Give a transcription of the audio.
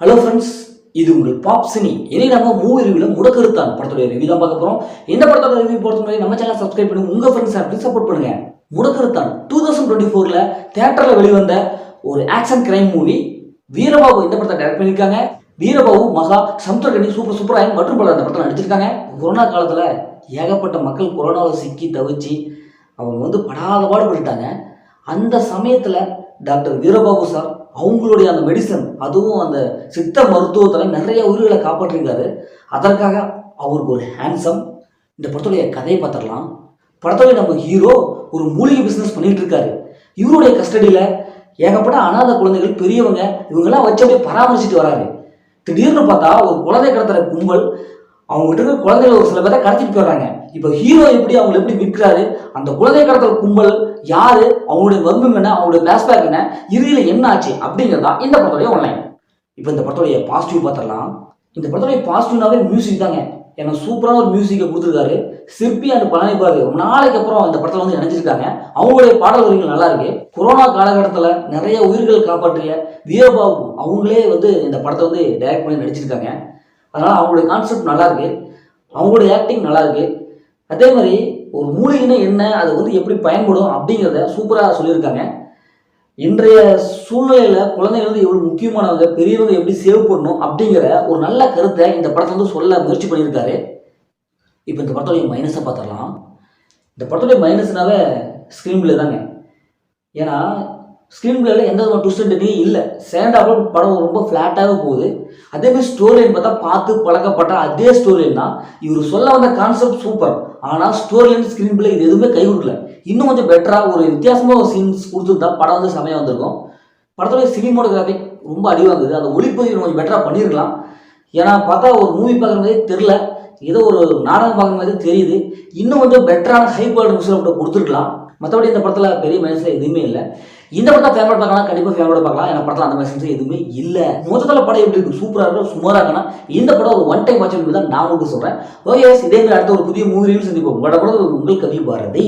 Hello friends இது உங்கள் pop cine. இனி நம்ம மூவி ரிவியூல முடக்கருத்தான் படத்துடைய ரிவ்யூ தான் பார்க்க போகிறோம் இந்த படத்தோட ரிவ்யூ பொறுத்த மாதிரி நம்ம சேனல் சப்ஸ்கிரைப் பண்ணி உங்கள் ஃப்ரெண்ட்ஸ் அப்படி சப்போர்ட் பண்ணுங்க. முடக்கருத்தான் டூ தௌசண்ட் டுவெண்ட்டி ஃபோரில் தேட்டரில் வெளிவந்த ஒரு ஆக்ஷன் கிரைம் மூவி வீரபாபு இந்த படத்தை டைரக்ட் பண்ணியிருக்காங்க. வீரபாபு மகா சமுத்திரகனி சூப்பர் சூப்பராயன் மற்றும் பலர் அந்த படத்தில் நடிச்சிருக்காங்க. கொரோனா காலத்தில் ஏகப்பட்ட மக்கள் கொரோனாவில் சிக்கி தவிச்சு அவங்க வந்து படாத பாடுபட்டுட்டாங்க. அந்த சமயத்தில் டாக்டர் வீரபாபு சார் அவங்களுடைய அந்த மெடிசன் அதுவும் அந்த சித்த மருத்துவத்தில் நிறைய உயிர்களை காப்பாற்றிருக்காரு. அதற்காக அவருக்கு ஒரு ஹேண்ட்ஸம் இந்த படத்துடைய கதையை பார்த்துடலாம். படத்துடைய நம்ம ஹீரோ ஒரு மூலிகை பிஸ்னஸ் பண்ணிட்டு இருக்காரு. இவருடைய கஸ்டடியில் ஏகப்பட்ட அனாதை குழந்தைகள் பெரியவங்க இவங்கெல்லாம் வச்சு அப்படியே பராமரிச்சுட்டு வராரு. திடீர்னு பார்த்தா ஒரு குழந்தை கடத்துற கும்பல் அவங்க கிட்ட இருக்க குழந்தைகள் ஒரு சில பேரை கடத்திட்டு போயிடுறாங்க. இப்போ ஹீரோ எப்படி அவங்களை எப்படி விற்கிறாரு அந்த குழந்தை கடத்தல் கும்பல் யாரு? அவங்களுடைய வர்மம் என்ன? அவங்களுடைய பிளாஷ்பேக் என்ன? இறுதியில் என்ன ஆச்சு? அப்படிங்கிறதா இந்த படத்துடைய ஒன்லைன் இப்போ இந்த படத்துடைய பாசிட்டிவ் பார்த்துடலாம். இந்த படத்துடைய பாசிட்டிவ்னாவே மியூசிக் தாங்க. ஏன்னா சூப்பரான ஒரு மியூசிக்கை கொடுத்துருக்காரு. சிற்பி அண்ட் பழனி ரொம்ப நாளைக்கு அப்புறம் இந்த படத்தில் வந்து நினைச்சிருக்காங்க அவங்களுடைய பாடல் வரிகள் நல்லா இருக்கு. கொரோனா காலகட்டத்தில் நிறைய உயிர்கள் காப்பாற்றிய வீரபாபு அவங்களே வந்து இந்த படத்தை வந்து டைரக்ட் பண்ணி நடிச்சிருக்காங்க. அதனால் அவங்களுடைய கான்செப்ட் நல்லா இருக்கு அவங்களுடைய ஆக்டிங் நல்லா இருக்கு அதே மாதிரி ஒரு மூலிகைனா என்ன அது வந்து எப்படி பயன்படும் அப்படிங்கிறத சூப்பராக சொல்லியிருக்காங்க. இன்றைய சூழ்நிலையில் குழந்தைகள் வந்து எவ்வளோ முக்கியமானவங்க பெரியவங்க எப்படி சேவ் பண்ணணும் அப்படிங்கிற ஒரு நல்ல கருத்தை இந்த படத்தை வந்து சொல்ல முயற்சி பண்ணியிருக்காரு. இப்போ இந்த படத்துடைய மைனஸை பார்த்துடலாம். இந்த படத்துடைய மைனஸ்னாவே ஸ்க்ரீன் பிளே தாங்க. ஏன்னா ஸ்க்ரீன் பிளேல எந்த விதமான ட்விஸ்ட் டெக்னிக்கும் இல்லை. செகண்ட் ஹாஃபில் படம் ரொம்ப ஃப்ளாட்டாகவே போகுது. அதே மாதிரி ஸ்டோரி லைன் பார்த்தா பார்த்து பழக்கப்பட்ட அதே ஸ்டோரி லைன் தான். இவர் சொல்ல வந்த கான்செப்ட் சூப்பர் ஆனால் ஸ்டோரி லைன் ஸ்க்ரீன் பிளே இது எதுவுமே கை கொடுக்கல. இன்னும் கொஞ்சம் பெட்டராக ஒரு வித்தியாசமாக ஒரு சீன்ஸ் கொடுத்துருந்தா படம் வந்து செமையாக வந்திருக்கும். படத்துடைய சினிமோட்டோகிராஃபிக் ரொம்ப அடி வாங்குது. அந்த ஒளிப்பதிவு கொஞ்சம் பெட்டராக பண்ணியிருக்கலாம் ஏன்னா பார்த்தா ஒரு மூவி பார்க்குற மாதிரி தெரில ஏதோ ஒரு நாடகம் பார்க்குற மாதிரி தெரியுது. இன்னும் கொஞ்சம் பெட்டரான ஹை குவாலிட்டி மியூசிக் கொடுத்துருக்கலாம். மற்றபடி இந்த படத்தில் பெரிய மைனஸில் எதுவுமே இல்லை. இந்த படத்தை ஃபேவரட் பார்க்கலாம் கண்டிப்பாக ஃபேவரட் பார்க்கலாம். ஏன்னா படத்தில் அந்த மைனஸ் எதுவுமே இல்லை. மொத்தத்தில் படம் எப்படி இருக்கு? சூப்பராக இருக்கும் சுமாராக இருக்குன்னா இந்த படம் ஒரு ஒன் டைம் வாட்ச் தான் நான் உங்களுக்கு சொல்கிறேன் ஓகே இதே மாதிரி அடுத்த ஒரு புதிய மூவி சந்திப்போம். உங்களோட கூட உங்கள் கவி பாரதி